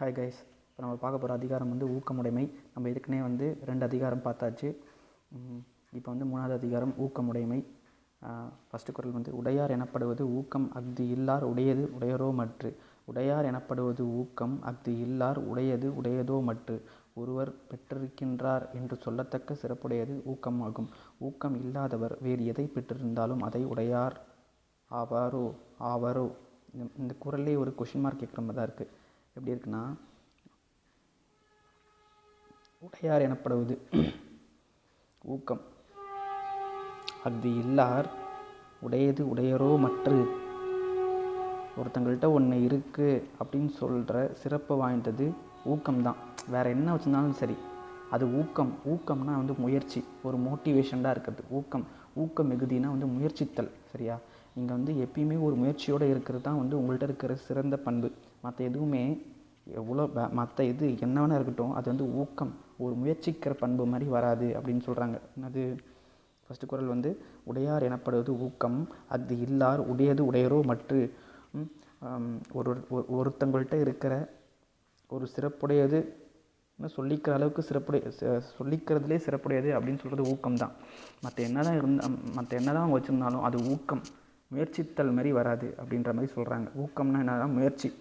Hi guys இப்போ நம்ம பார்க்க போகிற அதிகாரம் வந்து ஊக்கமுடைமை. நம்ம ஏற்கனவே வந்து ரெண்டு அதிகாரம் பார்த்தாச்சு. இப்போ வந்து மூணாவது அதிகாரம் ஊக்கமுடைமை. ஃபஸ்ட்டு குரல் வந்து உடையார் எனப்படுவது ஊக்கம் அஃது இல்லார் உடையது உடையரோ மற்று. உடையார் எனப்படுவது ஊக்கம் அஃது இல்லார் உடையது உடையதோ மற்று. ஒருவர் பெற்றிருக்கின்றார் என்று சொல்லத்தக்க சிறப்புடையது ஊக்கமாகும். ஊக்கம் இல்லாதவர் வேறு எதை பெற்றிருந்தாலும் அதை உடையார் ஆவாரோ? ஆவாரோ? இந்த- குரலே குரல்லே ஒரு கொஷின் மார்க் கேட்குற மாதிரி தான் இருக்குது எப்படி இருக்குன்னா உடையார் எனப்படுவது. ஊக்கம். அது இல்லார் உடையது உடையரோ மற்று ஒருத்தங்கள்கிட்ட ஒன்று இருக்குது அப்படின்னு சொல்கிற சிறப்பு வாய்ந்தது ஊக்கம்தான். வேறு என்ன வச்சுருந்தாலும் சரி. அது ஊக்கம். ஊக்கம்னா வந்து முயற்சி. ஒரு மோட்டிவேஷனாக இருக்கிறது. ஊக்கம். ஊக்கம் மிகுதினா வந்து முயற்சித்தல். சரியா? நீங்கள் வந்து எப்பயுமே ஒரு முயற்சியோடு இருக்கிறது தான் வந்து உங்கள்கிட்ட இருக்கிற சிறந்த பண்பு. மற்ற எதுவுமே எவ்வளோ மற்ற இது என்ன இருக்கட்டும் அது வந்து ஊக்கம். ஒரு முயற்சிக்கிற பண்பு மாதிரி வராது அப்படின்னு சொல்கிறாங்க என்னது? ஃபஸ்ட்டு குரல் வந்து உடையார் எனப்படுவது ஊக்கம் அது இல்லார் உடையது உடையரோ மற்று. ஒரு ஒரு- இருக்கிற ஒரு சிறப்புடையதுன்னு சொல்லிக்கிற அளவுக்கு சிறப்புடைய சொல்லிக்கிறதுலே சிறப்புடையது அப்படின்னு சொல்கிறது ஊக்கம் தான் மற்ற என்ன தான் இருந்தால் மற்ற என்ன தான் அவங்க வச்சுருந்தாலும் அது ஊக்கம். முயற்சித்தல் மாதிரி வராது அப்படின்ற மாதிரி சொல்கிறாங்க ஊக்கம்னா என்னன்னா முயற்சி.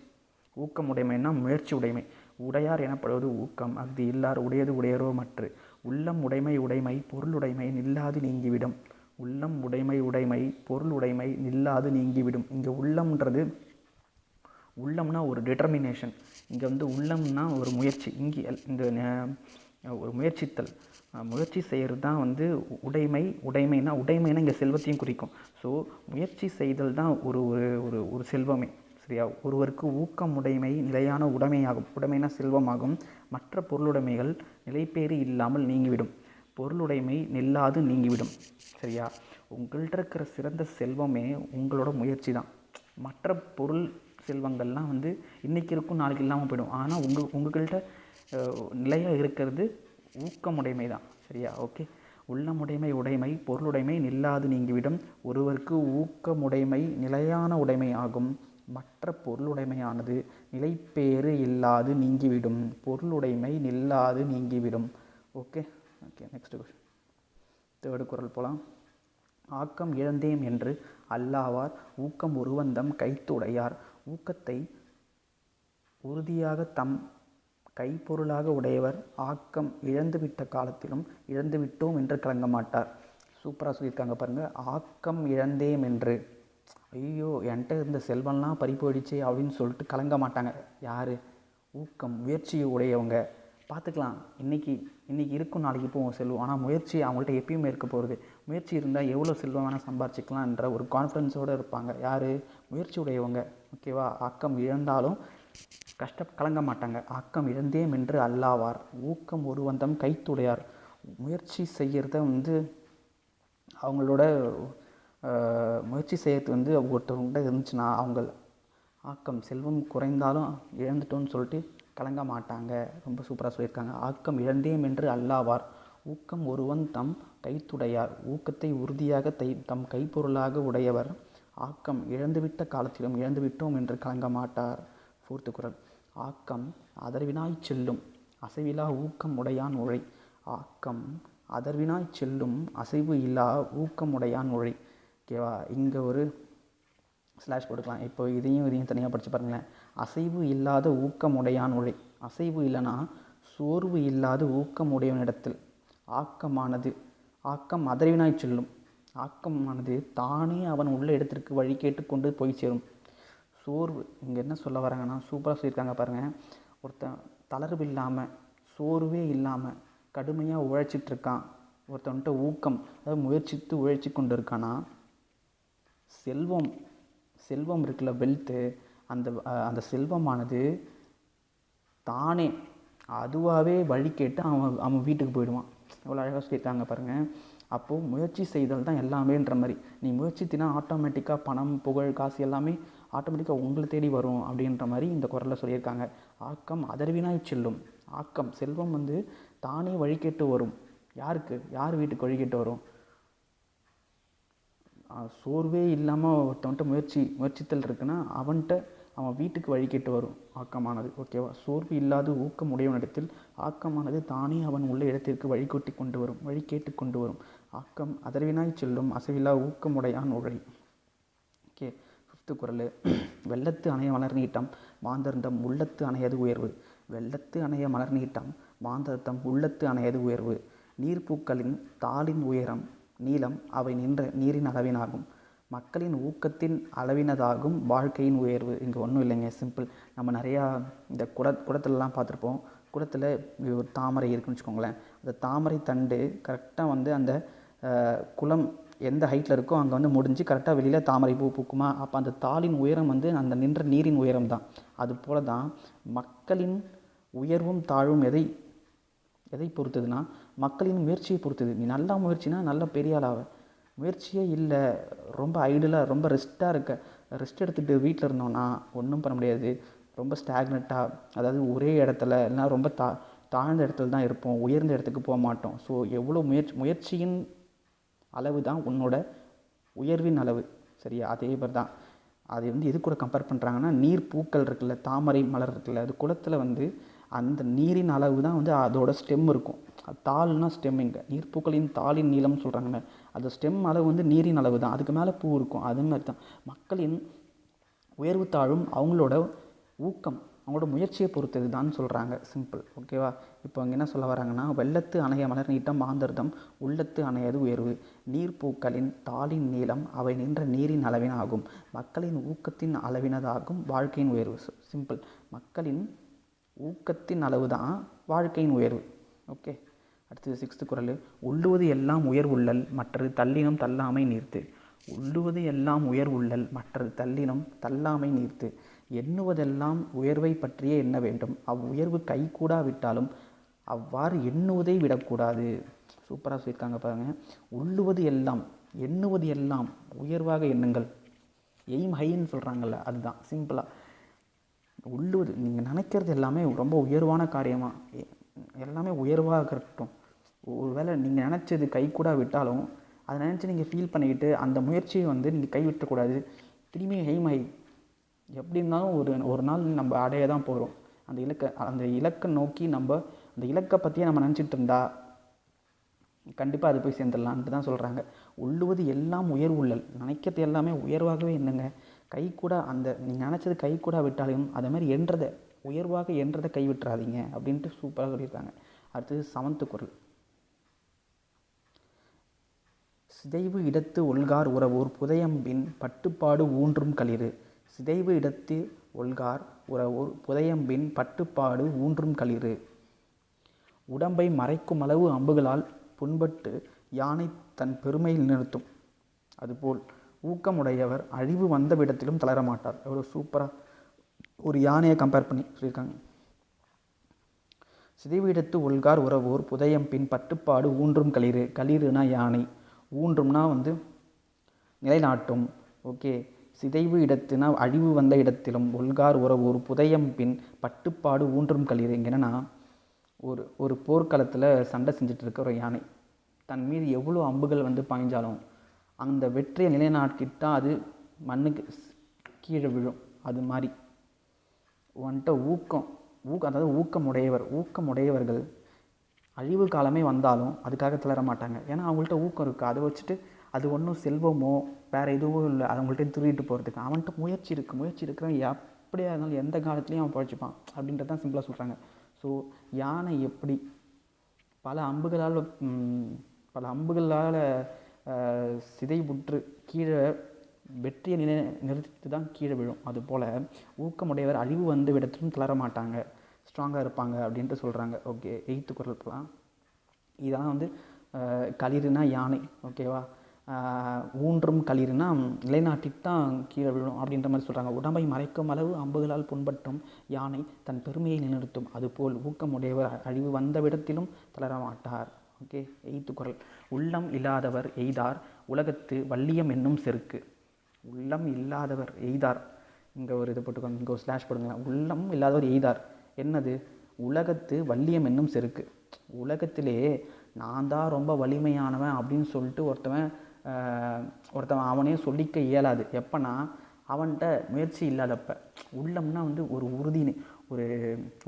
ஊக்கம் உடைமைன்னா முயற்சி உடைமை உடையார் எனப்படுவது ஊக்கம். அஃது இல்லார் உடையது உடையரோ மற்று. உள்ளம் உடைமை உடைமை பொருள் உடைமை நில்லாது நீங்கிவிடும். உள்ளம் உடைமை உடைமை பொருள் உடைமை நில்லாது நீங்கிவிடும். இங்கே உள்ளம்ன்றது உள்ளம்னா ஒரு டிட்டர்மினேஷன் இங்கே வந்து உள்ளம்னா ஒரு முயற்சி. இங்கே இந்த ஒரு முயற்சித்தல். முயற்சி செய்கிறது தான் வந்து உடைமை உடைமைனா உடைமைனா இங்கே செல்வத்தையும் குறிக்கும். ஸோ முயற்சி செய்தல் தான் ஒரு ஒரு ஒரு ஒரு செல்வமே. சரியா ஒருவருக்கு ஊக்கமுடைமை நிலையான உடைமையாகும். உடைமைனா செல்வமாகும். மற்ற பொருளுடைமைகள் நிலைப்பேறு இல்லாமல் நீங்கிவிடும். பொருளுடைமை நில்லாது நீங்கிவிடும். சரியா? உங்கள்கிட்ட இருக்கிற சிறந்த செல்வமே உங்களோட முயற்சி தான் மற்ற பொருள் செல்வங்கள்லாம் வந்து இன்றைக்கி இருக்கும் நாளைக்கு இல்லாமல் போயிடும். ஆனால் உங்கள் உங்கள்கிட்ட நிலையாக இருக்கிறது ஊக்கமுடைமை தான் சரியா? ஓகே? உள்ளமுடைமை உடைமை பொருளுடைமை நில்லாது நீங்கிவிடும். ஒருவருக்கு ஊக்கமுடைமை நிலையான உடைமை ஆகும். மற்ற பொருளுடைமையானது நிலைப்பேறு இல்லாது நீங்கிவிடும். பொருளுடைமை நில்லாது நீங்கிவிடும். Okay okay next question third குரல் போகலாம் ஆக்கம் இழந்தேம் என்று அல்லாவார் ஊக்கம் உருவந்தம் கைத்துடையார். ஊக்கத்தை உறுதியாக தம் கைப்பொருளாக உடையவர் ஆக்கம் இழந்துவிட்ட காலத்திலும் இழந்துவிட்டோம் என்று கலங்க மாட்டார் சூப்பராக சொல்லியிருக்காங்க பாருங்கள் ஆக்கம் இழந்தேம் என்று. ஐயோ என்கிட்ட இருந்த செல்வம்லாம் பறி போயிடுச்சே அப்படின்னு சொல்லிட்டு கலங்க மாட்டாங்க. யார்? ஊக்கம் முயற்சி உடையவங்க. பார்த்துக்கலாம். இன்றைக்கி இன்றைக்கி இருக்கும் நாளைக்கு போவோம் செல்வம். ஆனால் முயற்சி அவங்கள்ட்ட எப்பயுமே இருக்க போகிறது முயற்சி இருந்தால் எவ்வளோ செல்வம் வேணால் சம்பாரிச்சிக்கலான்ற ஒரு கான்ஃபிடென்ஸோடு இருப்பாங்க. யார்? முயற்சி உடையவங்க. ஓகேவா ஆக்கம் இழந்தாலும் கஷ்ட கலங்க மாட்டாங்க. ஆக்கம் இழந்தே என்று அல்லாவார். ஊக்கம் ஒருவந்தம் கைத்துடையார். முயற்சி செய்கிறத வந்து அவங்களோட முயற்சி செய்யறது வந்து ஒருத்தவங்கள்ட்ட இருந்துச்சுன்னா அவங்க ஆக்கம் செல்வம் குறைந்தாலும் இழந்துட்டோம்னு சொல்லிட்டு கலங்க மாட்டாங்க. ரொம்ப சூப்பராக சொல்லியிருக்காங்க. ஆக்கம் இழந்தேம் என்று அல்லாவார். ஊக்கம் ஒருவன் தம் கைத்துடையார். ஊக்கத்தை உறுதியாக தை தம் கைப்பொருளாக உடையவர். ஆக்கம் இழந்துவிட்ட காலத்திலும் இழந்துவிட்டோம் என்று கலங்க மாட்டார். ஃபோர்த்து குரல். ஆக்கம் அதர்வினாய் செல்லும். அசைவிலா ஊக்கம் உடையான் உழை. ஆக்கம் அதர்வினாய் செல்லும். அசைவு இல்லா ஊக்கம் உடையான் உழை. ஓகேவா? இங்கே ஒரு ஸ்லாஷ் போட்டுக்கலாம் இப்போ இதையும் இதையும் தனியாக படித்து பாருங்களேன். அசைவு இல்லாத ஊக்கமுடையான் உழை அசைவு இல்லைன்னா சோர்வு இல்லாத ஊக்கமுடையவனிடத்தில் ஆக்கமானது ஆக்கம் அதிரவினாய் செல்லும். ஆக்கமானது தானே அவன் உள்ள இடத்திற்கு வழி கேட்டு கொண்டு போய் சேரும். சோர்வு. இங்கே என்ன சொல்ல வராங்கன்னா சூப்பராக சொல்லியிருக்காங்க பாருங்கள் ஒருத்தன் தளர்வு இல்லாமல் சோர்வே இல்லாமல் கடுமையாக உழைச்சிட்டு இருக்கான். ஊக்கம் அதாவது முயற்சித்து உழைச்சி கொண்டு இருக்கானா? செல்வம் செல்வம் இருக்குல்ல வெல்த்து அந்த அந்த செல்வமானது தானே அதுவாகவே வழி கேட்டு அவன் அவன் வீட்டுக்கு போயிடுவான். எவ்வளோ அழகாக சொல்லியிருக்காங்க பாருங்கள் அப்போது முயற்சி செய்தல் தான் எல்லாமேன்ற மாதிரி. நீ முயற்சித்தினா ஆட்டோமேட்டிக்காக பணம் புகழ் காசு எல்லாமே ஆட்டோமேட்டிக்காக உங்களை தேடி வரும் அப்படின்ற மாதிரி இந்த குரலில் சொல்லியிருக்காங்க. ஆக்கம் அதர்வினாய் செல்லும். ஆக்கம் செல்வம் வந்து தானே வழிகேட்டு வரும். யாருக்கு? யார் வீட்டுக்கு வழிகேட்டு வரும்? சோர்வே இல்லாமல் ஒருத்தவன்ட்ட முயற்சி முயற்சித்தல் இருக்குன்னா அவன்கிட்ட அவன் வீட்டுக்கு வழி கேட்டு வரும். ஆக்கமானது ஓகேவா சோர்வு இல்லாது ஊக்கம் உடையவனிடத்தில் ஆக்கமானது தானே அவன் உள்ள இடத்திற்கு வழி கொட்டி கொண்டு வரும் வழி கேட்டு கொண்டு வரும். ஆக்கம் அதர்வினாய் செல்லும் அசைவில்லா ஊக்கமுடையான் உழை. ஓகே ஃபிஃப்த்து குரல். வெள்ளத்து அணைய மலர் நீட்டம் மாந்தர்ந்தம் உள்ளத்து அணையது உயர்வு. வெள்ளத்து அணைய மலர் நீட்டம் மாந்தர்தம் உள்ளத்து அணையது உயர்வு. நீர்ப்பூக்களின் தாளின் உயரம் நீளம் அவை நின்ற நீரின் அளவினாகும். மக்களின் ஊக்கத்தின் அளவினதாகும் வாழ்க்கையின் உயர்வு. இங்கே ஒன்றும் இல்லைங்க சிம்பிள் நம்ம நிறையா இந்த குட குடத்துலலாம் பார்த்துருப்போம். குடத்தில் ஒரு தாமரை இருக்குன்னு வச்சுக்கோங்களேன். அந்த தாமரை தண்டு கரெக்டாக வந்து அந்த குளம் எந்த ஹைட்டில் இருக்கோ அங்கே வந்து முடிஞ்சு கரெக்டாக வெளியில் தாமரை பூ பூக்குமா? அப்போ அந்த தாளின் உயரம் வந்து அந்த நின்ற நீரின் உயரம் தான். அது போல தான் மக்களின் உயர்வும் தாழ்வும் எதை எதை பொறுத்ததுன்னா மக்களின் முயற்சியை பொறுத்தது. நீ நல்லா முயற்சினா நல்ல பெரிய ஆளாவ. முயற்சியே இல்லை. ரொம்ப ஐடலாக ரொம்ப ரெஸ்ட்டாக இருக்க. ரெஸ்ட் எடுத்துகிட்டு வீட்டில் இருந்தோன்னா ஒன்றும் பண்ண முடியாது. ரொம்ப ஸ்டாக்னட்டாக அதாவது ஒரே இடத்துல இல்லைனா ரொம்ப தா தாழ்ந்த இடத்துல தான் இருப்போம். உயர்ந்த இடத்துக்கு போக மாட்டோம். ஸோ எவ்வளோ முயற்சி முயற்சியின் அளவு தான் உன்னோட உயர்வின் அளவு. சரியா? அதே மாதிரி தான். அது வந்து எது கூட கம்பேர் பண்ணுறாங்கன்னா நீர் பூக்கள் இருக்குல்ல தாமரை மலர் இருக்குல்ல அது குளத்தில் வந்து அந்த நீரின் அளவு தான் வந்து அதோட ஸ்டெம் இருக்கும். அது தாள்னா ஸ்டெம் இங்கே. நீர்ப்பூக்களின் தாளின் நீளம்னு சொல்கிறாங்கல்ல அது ஸ்டெம் அளவு வந்து நீரின் அளவு தான். அதுக்கு மேலே பூ இருக்கும். அது மாதிரி தான். மக்களின் உயர்வு தாழும் அவங்களோட ஊக்கம் அவங்களோட முயற்சியை பொறுத்தது தான் சொல்கிறாங்க சிம்பிள் ஓகேவா இப்போ அங்கே என்ன சொல்ல வராங்கன்னா வெள்ளத்து அணைய மலர் நீட்டம் மாந்தர்தம் உள்ளத்து அணையது உயர்வு. நீர்ப்பூக்களின் தாளின் நீளம் அவை நின்ற நீரின் அளவினாகும். மக்களின் ஊக்கத்தின் அளவினதாகும் வாழ்க்கையின் உயர்வு. சிம்பிள் மக்களின் ஊக்கத்தின் அளவு தான் வாழ்க்கையின் உயர்வு. ஓகே அடுத்தது சிக்ஸ்த்து குறள் உள்ளுவது எல்லாம் உயர்வுள்ளல் மற்றது தள்ளினம் தள்ளாமை நீர்த்து. உள்ளுவது எல்லாம் உயர்வுள்ளல் மற்றது தள்ளினம் தள்ளாமை நீர்த்து. எண்ணுவதெல்லாம் உயர்வை பற்றியே எண்ண வேண்டும். அவ்வுயர்வு கைகூடாவிட்டாலும் அவ்வாறு எண்ணுவதை விடக்கூடாது. சூப்பராக சொல்லியிருக்காங்க பாருங்க. உள்ளுவது எல்லாம் எண்ணுவது எல்லாம் உயர்வாக எண்ணுங்கள். எய்ம் ஹைன்னு சொல்கிறாங்கல்ல அதுதான். சிம்பிளாக உள்ளுவது நீங்கள் நினைக்கிறது எல்லாமே ரொம்ப உயர்வான காரியமாக எல்லாமே உயர்வாக இருக்கட்டும். ஒரு வேளை நீங்கள் நினச்சது கை கூட விட்டாலும் அதை நினச்சி நீங்கள் ஃபீல் பண்ணிக்கிட்டு அந்த முயற்சியை வந்து நீங்கள் கைவிட்டக்கூடாது திரும்பி எய்ம் ஆகி எப்படி இருந்தாலும் ஒரு ஒரு நாள் நம்ம அடைய தான் போகிறோம் அந்த இலக்கை அந்த இலக்கை நோக்கி நம்ம அந்த இலக்கை பற்றியே நம்ம நினச்சிட்டு இருந்தா கண்டிப்பாக அது போய் சேர்ந்துடலான்ட்டு தான் சொல்கிறாங்க உள்ளுவது எல்லாம் உயர்வுள்ளல். நினைக்கிறது எல்லாமே உயர்வாகவே என்னங்க கை கூட அந்த நீங்கள் நினச்சது கை கூட விட்டாலும் அதே மாதிரி என்றதை உயர்வாக என்றதை கை விட்டுறாதீங்க அப்படின்ட்டு சூப்பராக சொல்லியிருக்காங்க. அடுத்தது சமத்து குரல். சிதைவு இடத்து ஒல்கார் உறவோர் புதையம்பின் பட்டுப்பாடு ஊன்றும் களிறு. சிதைவு இடத்து ஒல்கார் உறவோர் புதையம்பின் பட்டுப்பாடு ஊன்றும் களிறு. உடம்பை மறைக்கும் அளவு அம்புகளால் புண்பட்டு யானை தன் பெருமையில் நிறுத்தும். அதுபோல் ஊக்கமுடையவர் அழிவு வந்த விடத்திலும் தளர மாட்டார் எவ்வளோ சூப்பராக ஒரு யானையை கம்பேர் பண்ணி சொல்லியிருக்காங்க. சிதைவிடத்து ஒல்கார் உறவோர் புதையம் பின் பட்டுப்பாடு ஊன்றும் களிறு களிறுனா யானை ஊன்றும்னா வந்து நிலைநாட்டும். ஓகே. சிதைவு இடத்துனா அழிவு வந்த இடத்திலும் ஒல்கார் உறவோர் புதையம் பின் பட்டுப்பாடு ஊன்றும் களிறு இங்கே ஒரு ஒரு போர்க்களத்தில் சண்டை செஞ்சுட்டு இருக்க ஒரு யானை தன் மீது எவ்வளோ அம்புகள் வந்து பாய்ஞ்சாலும் அந்த வெற்றியை நிலைநாட்டிட்டால் அது மண்ணுக்கு கீழே விழும். அது மாதிரி. வந்துட்டு ஊக்கம் ஊக்கம் அதாவது ஊக்கமுடையவர் ஊக்கமுடையவர்கள் அழிவு காலமே வந்தாலும் அதுக்காக திளற மாட்டாங்க. ஏன்னா அவங்கள்ட்ட ஊக்கம் இருக்குது அதை வச்சுட்டு அது ஒன்றும் செல்வமோ வேறு எதுவும் இல்லை. அவங்கள்ட்ட திருடிட்டு போகிறதுக்கு அவன்கிட்ட முயற்சி இருக்குது முயற்சி இருக்கிறவன் எப்படியா இருந்தாலும் எந்த காலத்துலேயும் அவன் பழச்சிப்பான். அப்படின்றது தான் சிம்பிளாக சொல்கிறாங்க ஸோ யானை எப்படி? பல அம்புகளால் பல அம்புகளால் சிதைவுற்று கீழே வெற்றியை நிலை நிறுத்திட்டு தான் கீழே விழும். அதுபோல் ஊக்கமுடையவர் அழிவு வந்து விடத்திலும் தளர மாட்டாங்க. ஸ்ட்ராங்காக இருப்பாங்க அப்படின்ட்டு சொல்கிறாங்க ஓகே எயித்து குரல் போகலாம் இதெல்லாம் வந்து அஹ், களிறுனா யானை ஓகேவா ஊன்றும் களிறுனா நிலைநாட்டிட்டு தான் கீழே விழும் அப்படின்ற மாதிரி சொல்கிறாங்க உடம்பை மறைக்கும் அளவு அம்புகளால் புண்பட்டும் யானை தன் பெருமையை நிலைநிறுத்தும். அதுபோல் ஊக்கமுடையவர் அழிவு வந்த விடத்திலும் தளர மாட்டார். ஓகே? எய்த்து குரல். உள்ளம் இல்லாதவர் எய்தார் உலகத்து வள்ளியம் என்னும் செருக்கு. உள்ளம் இல்லாதவர் எய்தார். இங்கே ஒரு இது போட்டுக்கோங்க இங்கே ஒரு ஸ்லாஷ் போடுங்க. உள்ளம் இல்லாதவர் எய்தார். என்னது? உலகத்து வள்ளியம் என்னும் செருக்கு. உலகத்திலே நான் தான் ரொம்ப வலிமையானவன் அப்படின்னு சொல்லிட்டு ஒருத்தவன் ஒருத்தவன் அவனே சொல்லிக்க இயலாது. எப்போனா அவன்கிட்ட முயற்சி இல்லாதப்ப. உள்ளம்னா வந்து ஒரு உறுதின்னு.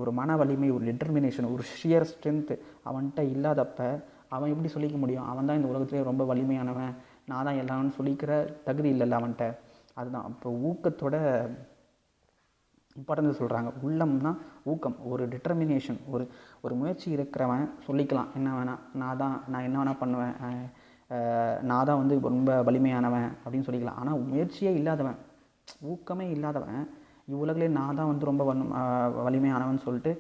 ஒரு மன வலிமை ஒரு டிட்டர்மினேஷன் ஒரு ஷியர் ஸ்ட்ரென்த்து அவன்கிட்ட இல்லாதப்ப அவன் எப்படி சொல்லிக்க முடியும்? அவன் தான் இந்த உலகத்துலேயே ரொம்ப வலிமையானவன். நான் தான் எல்லாம்னு சொல்லிக்கிற தகுதி இல்லைல்ல அவன்கிட்ட. அதுதான். இப்போ ஊக்கத்தோட இம்பார்ட்டன்ஸ் சொல்கிறாங்க உள்ளம்னா ஊக்கம் ஒரு டிட்டர்மினேஷன் ஒரு ஒரு முயற்சி இருக்கிறவன் சொல்லிக்கலாம். என்ன வேணால் நான் தான் நான் என்ன வேணால் பண்ணுவேன். நான் தான் வந்து ரொம்ப வலிமையானவன் அப்படின்னு சொல்லிக்கலாம். ஆனால் முயற்சியே இல்லாதவன் ஊக்கமே இல்லாதவன் இவ்வுலகிலே நான் தான் வந்து ரொம்ப வன் வலிமையானவன் சொல்லிட்டு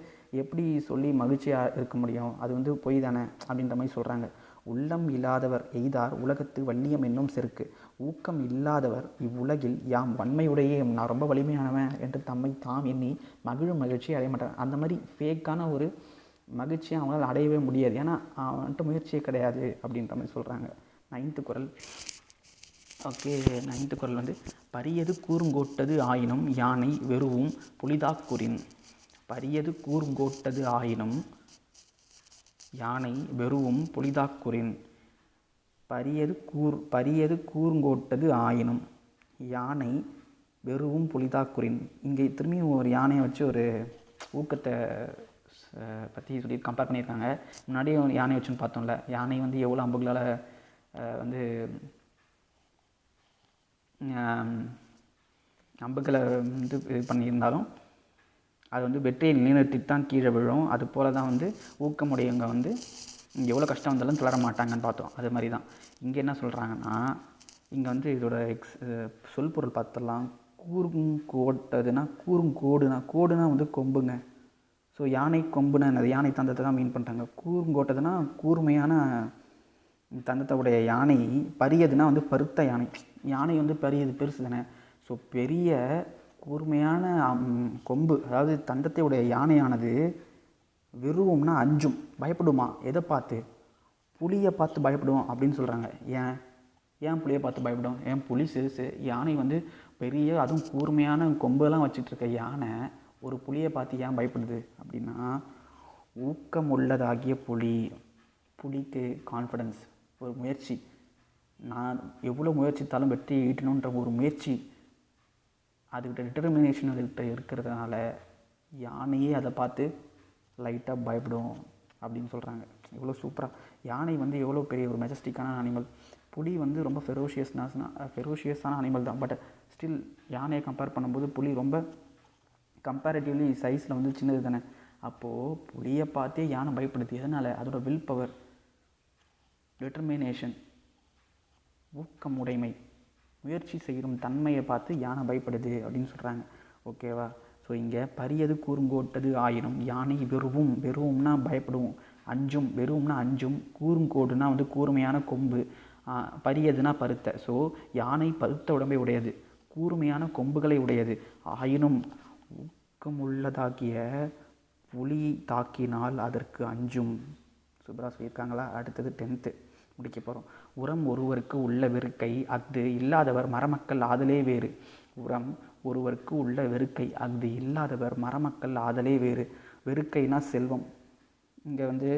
எப்படி சொல்லி மகிழ்ச்சியாக இருக்க முடியும்? அது வந்து பொய் தானே? அப்படின்ற மாதிரி சொல்கிறாங்க உள்ளம் இல்லாதவர் எய்தார் உலகத்து வள்ளியம் என்னும் செருக்கு. ஊக்கம் இல்லாதவர் இவ்வுலகில் யாம் வன்மையுடையே. நான் ரொம்ப வலிமையானவன் என்று தம்மை தாம் எண்ணி மகிழும் மகிழ்ச்சி அடைய மாட்டார். அந்த மாதிரி ஃபேக்கான ஒரு மகிழ்ச்சியை அவங்களால் அடையவே முடியாது. ஏன்னா வந்துட்டு முயற்சியே கிடையாது அப்படின்ற மாதிரி சொல்கிறாங்க நைன்த்து குரல். ஓகே நைன்த்து குரல் வந்து பரியது கூறுங்கோட்டது ஆயினும் யானை வெறுவும் புலிதாக்குறின். பரியது கூறுங்கோட்டது ஆயினும் யானை வெறுவும் புலிதாக்குறின். பரியது கூர் பரியது கூறுங்கோட்டது ஆயினும் யானை வெறுவும் புலிதாக்குறின். இங்கே திரும்பியும் ஒரு யானையை வச்சு ஒரு ஊக்கத்தை பற்றி சொல்லி கம்பேர் பண்ணியிருக்காங்க. முன்னாடியே யானை வச்சுன்னு பார்த்தோம்ல யானை வந்து எவ்வளோ அம்புகளால் வந்து அம்புகளை வந்து இது பண்ணியிருந்தாலும் அது வந்து வெற்றியை நிலைநிறுத்திட்டு தான் கீழே விழும். அது போல தான் வந்து ஊக்கமுடையவங்க வந்து இங்கே எவ்வளோ கஷ்டம் வந்தாலும் தளர மாட்டாங்கன்னு பார்த்தோம். அது மாதிரி தான் இங்கே என்ன சொல்கிறாங்கன்னா இங்கே வந்து இதோட எக்ஸ் சொல் பொருள் பார்த்துடலாம். கூர்ங்கோட்டதுன்னா கூர்ங்கோடுனா கோடுனா வந்து கொம்புங்க. ஸோ யானை கொம்புனா யானை தந்தத்தை தான் மீன் பண்ணுறாங்க கூர்ங்கோட்டதுன்னா கூர்மையான தந்தத்தோடைய யானை பரியதுன்னா வந்து பருத்த யானை. யானை வந்து பெரியது பெருசு தானே. ஸோ பெரிய கூர்மையான கொம்பு அதாவது தந்தத்தையுடைய யானையானது விருவம்னா அஞ்சும். பயப்படுமா? எதை பார்த்து? புலியை பார்த்து பயப்படுவோம் அப்படின்னு சொல்கிறாங்க ஏன்? ஏன் புலியை பார்த்து பயப்படும்? ஏன் புளி சிறுசு? யானை வந்து பெரிய அதுவும் கூர்மையான கொம்பெல்லாம் வச்சுட்டு இருக்க யானை ஒரு புளியை பார்த்து ஏன் பயப்படுது? அப்படின்னா ஊக்கம் உள்ளதாகிய புலி. புலிக்கு கான்ஃபிடன்ஸ் ஒரு முயற்சி. நான் எவ்வளோ முயற்சித்தாலும் வெற்றி ஈட்டணுன்ற ஒரு முயற்சி. அதுக்கிட்ட டிட்டர்மினேஷன் அதுக்கிட்ட இருக்கிறதுனால யானையே அதை பார்த்து லைட்டாக பயப்படும் அப்படின்னு சொல்கிறாங்க இவ்வளோ சூப்பராக யானை வந்து எவ்வளோ பெரிய ஒரு மெஜஸ்டிக்கான அனிமல் புலி வந்து ரொம்ப ஃபெரோஷியஸ்னாஸ்னா ஃபெரோஷியஸான அனிமல் தான். பட் ஸ்டில் யானையை கம்பேர் பண்ணும்போது புலி ரொம்ப கம்பேரிட்டிவ்லி சைஸில் வந்து சின்னது தானே. அப்போது புலியை பார்த்தே யானை பயப்படுது. எதனால்? அதோட வில் பவர் டிட்டர்மினேஷன் ஊக்கமுடைமை முயற்சி செய்யும் தன்மையை பார்த்து யானை பயப்படுது அப்படின்னு சொல்கிறாங்க ஓகேவா ஸோ இங்கே பரியது கூறுங்கோட்டது ஆயினும் யானை வெறுவும் வெறுவும்னா பயப்படுவோம். அஞ்சும் வெறுவும்னா அஞ்சும் கூறுங்கோடுனா வந்து கூர்மையான கொம்பு. பரியதுனா பருத்த. ஸோ யானை பருத்த உடம்பை உடையது கூர்மையான கொம்புகளை உடையது. ஆயினும் ஊக்கமுள்ளதாகிய புலி தாக்கினால் அதற்கு அஞ்சும். சூப்பராக சொல்லியிருக்காங்களா? அடுத்தது டென்த்து முடிக்க போகிறோம் உரம் ஒருவருக்கு உள்ள வெறுக்கை அஃது இல்லாதவர் மரமக்கள் ஆதலே வேறு. உரம் ஒருவருக்கு உள்ள வெறுக்கை அஃது இல்லாதவர் மரமக்கள் ஆதலே வேறு. வெறுக்கைனா செல்வம். இங்கே வந்து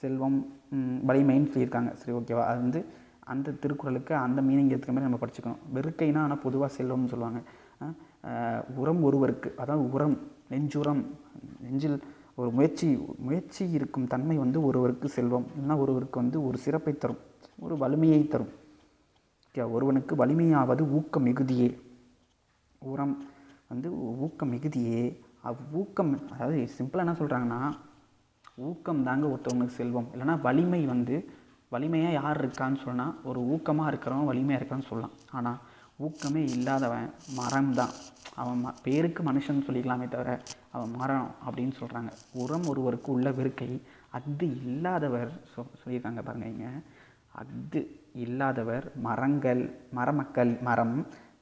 செல்வம் வலிமைன்னு சொல்லியிருக்காங்க. சரி ஓகேவா அது வந்து அந்த திருக்குறளுக்கு அந்த மீனிங் ஏற்றுக்க மாதிரி நம்ம படிச்சுக்கணும். வெறுக்கைனா ஆனால் பொதுவாக செல்வம்னு சொல்லுவாங்க. உரம் ஒருவருக்கு அதான் உரம் நெஞ்சுரம். நெஞ்சில் ஒரு முயற்சி முயற்சி இருக்கும் தன்மை வந்து ஒருவருக்கு செல்வம். இல்லைன்னா ஒருவருக்கு வந்து ஒரு சிறப்பை தரும் ஒரு வலிமையை தரும். ஓகே ஒருவனுக்கு வலிமையாவது ஊக்க மிகுதியே. உரம் வந்து ஊக்க மிகுதியே. அவ் ஊக்கம் அதாவது சிம்பிளாக என்ன சொல்கிறாங்கன்னா ஊக்கம் தாங்க ஒருத்தவங்களுக்கு செல்வம். இல்லைன்னா வலிமை வந்து வலிமையாக யார் இருக்கான்னு சொன்னால் ஒரு ஊக்கமாக இருக்கிறவன் வலிமையாக இருக்கான்னு சொல்லலாம். ஆனால் ஊக்கமே இல்லாதவன் மரம் தான் அவன் ம பேருக்கு மனுஷன் சொல்லிக்கலாமே தவிர அவன் மரம் அப்படின்னு சொல்கிறாங்க உரம் ஒருவருக்கு உள்ள வெறுக்கை அஃது இல்லாதவர் சொ சொல்லியிருக்காங்க பாருங்க இங்க. அஃது இல்லாதவர் மரங்கள் மரமக்கள் மரம்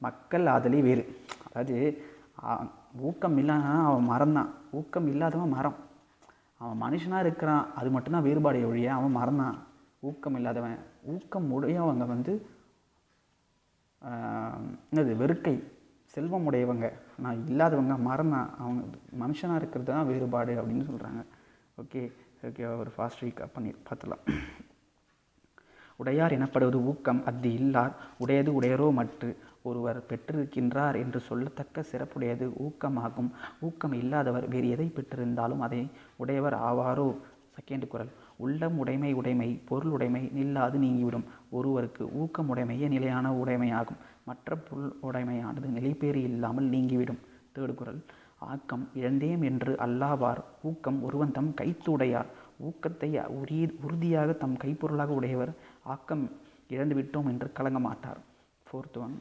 மக்கள் அதிலே வேறு. அதாவது ஊக்கம் இல்லைன்னா அவன் மரம் தான் ஊக்கம் இல்லாதவன் மரம். அவன் மனுஷனாக இருக்கிறான் அது மட்டும்தான் வேறுபாடு ஒழிய அவன் மறந்தான் ஊக்கம் இல்லாதவன். ஊக்கம் உடையவங்க வந்து என்னது வெறுக்கை. செல்வம் உடையவங்க நான் இல்லாதவங்க மறந்தான் அவங்க மனுஷனாக இருக்கிறது தான் வேறுபாடு அப்படின்னு சொல்கிறாங்க ஓகே ஓகே ஒரு ஃபாஸ்ட் வீக் பண்ணி பார்த்துலாம் உடையார் எனப்படுவது ஊக்கம் அது இல்லார் உடையது உடையரோ மற்று ஒருவர் பெற்றிருக்கின்றார் என்று சொல்லத்தக்க சிறப்புடையது ஊக்கமாகும். ஊக்கம் இல்லாதவர் வேறு எதை பெற்றிருந்தாலும் அதை உடையவர் ஆவாரோ? செகண்ட் குரல். உள்ளம் உடைமை உடைமை பொருள் உடைமை நில்லாது நீங்கிவிடும். ஒருவருக்கு ஊக்கம் உடைமையே நிலையான உடைமையாகும். மற்ற பொருள் உடைமையானது நிலைப்பேறு இல்லாமல் நீங்கிவிடும். தேடுகுரல் ஆக்கம் இழந்தேம் என்று அல்லாவார். ஊக்கம் ஒருவன் தம் கைத்துடையார் ஊக்கத்தை உரிய உறுதியாக தம் கைப்பொருளாக உடையவர். ஆக்கம் இழந்து விட்டோம் என்று கலங்க மாட்டார் ஃபோர்த் ஒன்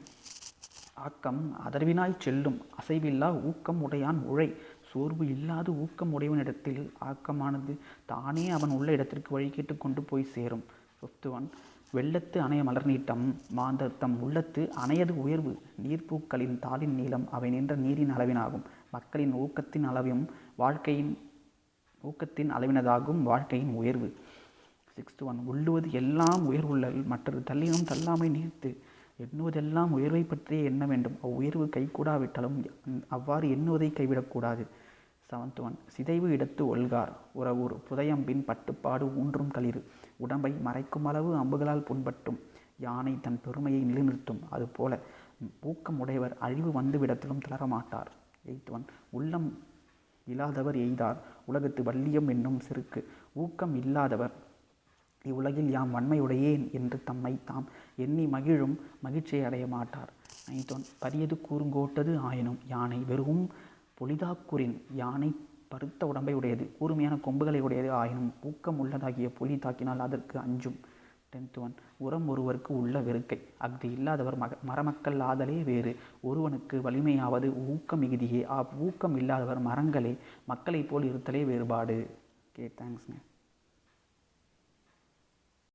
ஆக்கம் அதர்வினாய் செல்லும். அசைவில்லா ஊக்கம் உடையான் உழை. சோர்வு இல்லாது ஊக்கம் உடையவனிடத்தில் ஆக்கமானது தானே அவன் உள்ள இடத்திற்கு வழிகேட்டு கொண்டு போய் சேரும். ஃபிஃப்த் ஒன் வெள்ளத்து அணைய மலர் நீட்டம் மாந்தர் தம் உள்ளத்து அணையது உயர்வு நீர்ப்பூக்களின் தாளின் நீளம் அவை நின்ற நீரின் அளவினாகும். மக்களின் ஊக்கத்தின் அளவும் வாழ்க்கையின் ஊக்கத்தின் அளவினதாகும் வாழ்க்கையின் உயர்வு. சிக்ஸ்த் ஒன் உள்ளுவது எல்லாம் உயர்வுள்ளல் மற்றது தள்ளினும் தள்ளாமை நீர்த்து. எண்ணுவதெல்லாம் உயர்வை பற்றியே எண்ண வேண்டும். அவ்வுயர்வு கைகூடாவிட்டாலும் அவ்வாறு எண்ணுவதை கைவிடக்கூடாது. செவன்த் ஒன் சிதைவு இடத்து ஒல்கார் உறவூர் புதையம்பின் பட்டுப்பாடு ஊன்றும் களிறு. உடம்பை மறைக்கும் அளவு அம்புகளால் புண்பட்டும். யானை தன் பெருமையை நிலைநிறுத்தும். அதுபோல ஊக்கம் உடையவர் அழிவு வந்துவிடத்திலும் தளரமாட்டார். Eighth one. உள்ளம் இல்லாதவர் எய்தார். உலகத்து வள்ளியம் என்னும் செருக்கு ஊக்கம் இல்லாதவர். இவ்வுலகில் யாம் வன்மையுடையேன் என்று தம்மை தாம் எண்ணி மகிழும் மகிழ்ச்சியை அடைய மாட்டார். நைத்தோன் பரியது கூறுங்கோட்டது ஆயினும் யானை வெறும் பொலிதாக்குரின் யானை பருத்த உடம்பை உடையது கூர்மையான கொம்புகளை உடையது ஆயினும் ஊக்கம் உள்ளதாகிய புலி தாக்கினால் அதற்கு அஞ்சும். டென்த் ஒன் உரம் ஒருவருக்கு உள்ள வெறுக்கை. அஃது இல்லாதவர் மக மரமக்கள் ஆதலே வேறு. ஒருவனுக்கு வலிமையாவது ஊக்கம் மிகுதியே. ஊக்கம் இல்லாதவர் மரங்களே மக்களைப் போல் இருத்தலே வேறுபாடு. ஓகே தேங்க்ஸ்ங்க